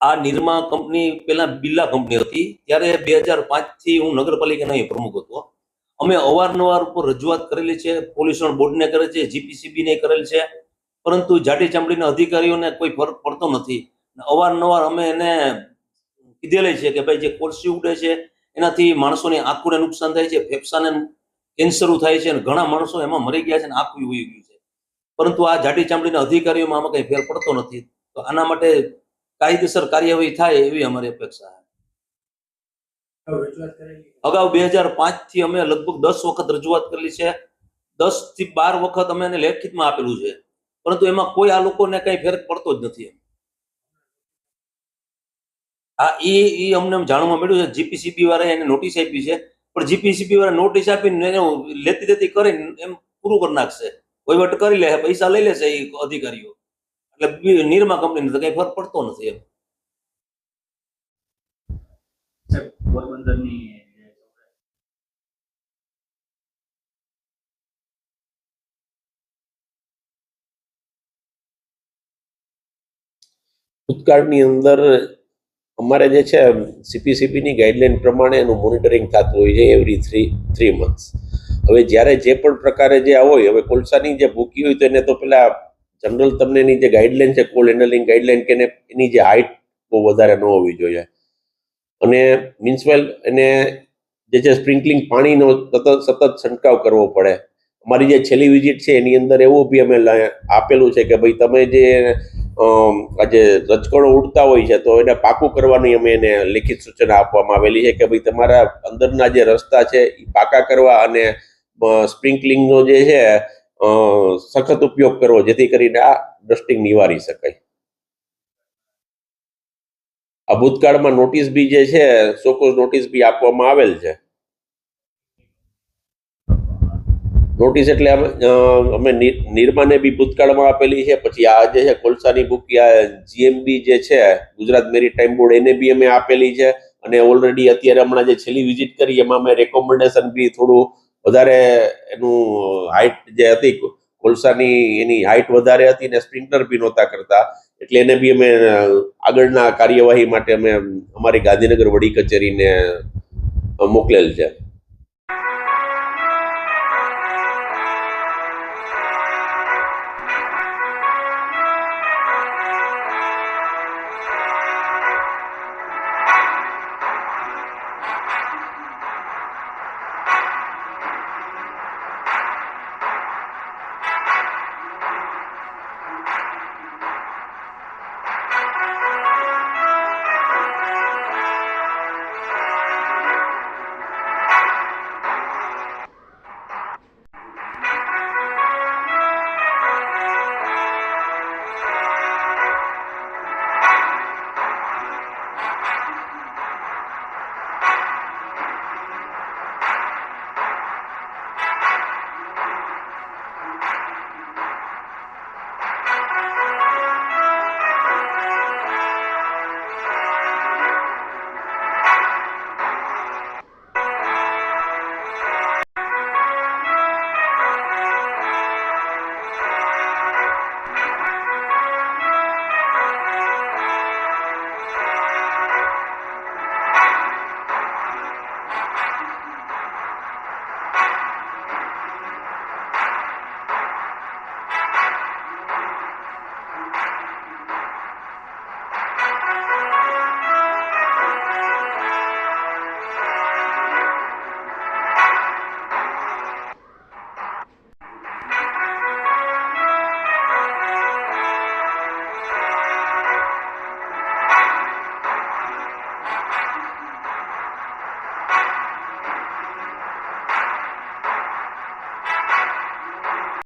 આ નિર્મા કંપની પેલા બિરલા કંપની હતી, ત્યારે બે હજારથી હું નગરપાલિકાનો પ્રમુખ હતો. અમે અવારનવાર ઉપર રજૂઆત કરેલી છે પોલ્યુશન બોર્ડને કરે છે જીપીસીબી ને કરેલ છે, પરંતુ જાડી ચામડીના અધિકારીઓને કોઈ ફરક પડતો નથી. અવારનવાર અમે એને કીધેલી છે કે ભાઈ જે કોલસી ઉડે છે, એનાથી માણસોની આંખોને નુકસાન થાય છે, ફેફસાને કેન્સરો થાય છે, અને ઘણા માણસો એમાં મરી ગયા છે અને આંખું વહી ગયું છે. પરંતુ આ જાડી ચામડીના અધિકારીઓમાં આમાં કંઈ ફેર પડતો નથી. તો આના માટે કાયદેસર કાર્યવાહી થાય એવી અમારી અપેક્ષા અગાઉ બે હજાર પાંચથી અમે લગભગ દસ વખત રજૂઆત કરેલી છે. દસથી બાર વખત અમે એને લેખિતમાં આપેલું છે. પરંતુ એમાં કોઈ આ લોકોને કઈ ફેર પડતો જ નથી હા એ એ અમને જાણવા મળ્યું છે જીપીસીબી વાળા એને નોટિસ આપી છે. પણ જીપીસીબી વાળા નોટિસ આપીને એને લેતી દેતી કરીને એમ પૂરું કરી નાખશે. વહીવટ કરી લે પૈસા લઈ લેશે એ અધિકારીઓ. એટલે નિરમા કંપની તો કઈ ફરક પડતો નથી એમ. પોરબંદરની ભૂતકાળની અંદર અમારે જે છે સીપીસીપીની ગાઈડલાઈન પ્રમાણે એનું મોનિટરિંગ થતું હોય છે એવરી થ્રી થ્રી મંથ્સ હવે જ્યારે જે પણ પ્રકારે જે આવો હોય હવે કોલસાની જે ભૂકી હોય તો એને તો પેલા જનરલ તમને એની જે ગાઈડલાઈન છે કોલ હેન્ડલિંગ ગાઈડલાઈન કે એની જે હાઇટ બહુ વધારે ન હોવી જોઈએ. અને મીન્સ વેલ એને જે છે સ્પ્રિંકલિંગ પાણીનો સતત સતત છંટકાવ કરવો પડે. અમારી જે છેલ્લી વિઝિટ છે, એની અંદર એવું બી અમે આપેલું છે કે ભાઈ તમે જે આજે રજકણો ઉડતા હોય છે, તો એને પાકું કરવાની અમે એને લિખિત સૂચના આપવામાં આવેલી છે કે ભાઈ તમારા અંદરના જે રસ્તા છે એ પાકા કરવા અને સ્પ્રિંકલિંગનો જે છે સખત ઉપયોગ કરવો, જેથી કરીને આ ડસ્ટિંગ નિવારી શકાય. આ ભૂતકાળમાં નોટિસ બી જે છે સોકોઝ નોટિસ બી આપવામાં આવેલ છે. નોટિસ એટલે અમે નિર્માને બી ભૂતકાળમાં આપેલી છે, પછી આ જે છે, કોલસાની બુક જીએમબી જે છે, ગુજરાત મેરીટાઈમ બોર્ડ, એને બી અમે આપેલી છે, અને ઓલરેડી અત્યારે હમણાં જે છેલ્લી વિઝિટ કરી, એમાં અમે રેકોમેન્ડેશન બી થોડું વધારે એનું હાઇટ જે હતી, કોલસાની એની હાઇટ વધારે હતી ને સ્પ્રિન્ટર બી નહોતા કરતા. એટલે એને બી અમે આગળના કાર્યવાહી માટે અમે, અમારી ગાંધીનગર વડી કચેરીને મોકલેલ છે.